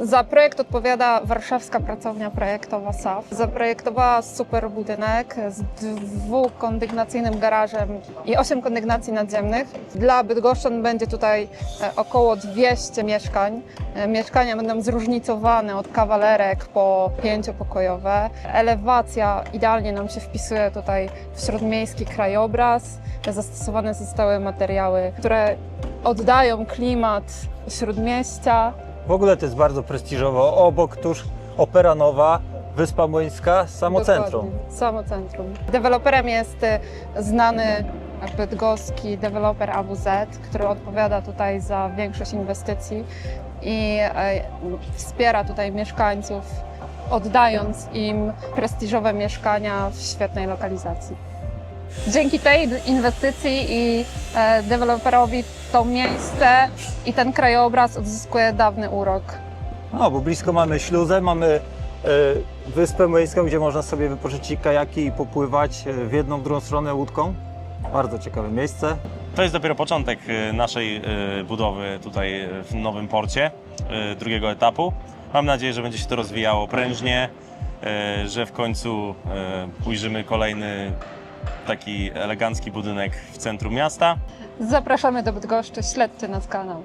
Za projekt odpowiada warszawska pracownia projektowa SAF. Zaprojektowała super budynek z dwukondygnacyjnym garażem i osiem kondygnacji nadziemnych. Dla bydgoszczan będzie tutaj e, około 200 mieszkań. E, Mieszkania będą zróżnicowane od kawalerek po pięciopokojowe. Elewacja idealnie nam się wpisuje tutaj w śródmiejski krajobraz. Zastosowane zostały materiały, które oddają klimat śródmieścia. W ogóle to jest bardzo prestiżowo. Obok tuż Opera Nowa, Wyspa Młyńska, samo centrum. Samo centrum. Deweloperem jest y, znany bydgoski deweloper AWZ, który odpowiada tutaj za większość inwestycji i e, wspiera tutaj mieszkańców, oddając im prestiżowe mieszkania w świetnej lokalizacji. Dzięki tej inwestycji i e, deweloperowi to miejsce i ten krajobraz odzyskuje dawny urok. No, bo blisko mamy śluzę, mamy e, Wyspę Młyńską, gdzie można sobie wypożyczyć kajaki i popływać e, w jedną, w drugą stronę łódką. Bardzo ciekawe miejsce. To jest dopiero początek naszej budowy tutaj w nowym porcie, drugiego etapu. Mam nadzieję, że będzie się to rozwijało prężnie, że w końcu ujrzymy kolejny taki elegancki budynek w centrum miasta. Zapraszamy do Bydgoszczy, śledźcie nasz kanał.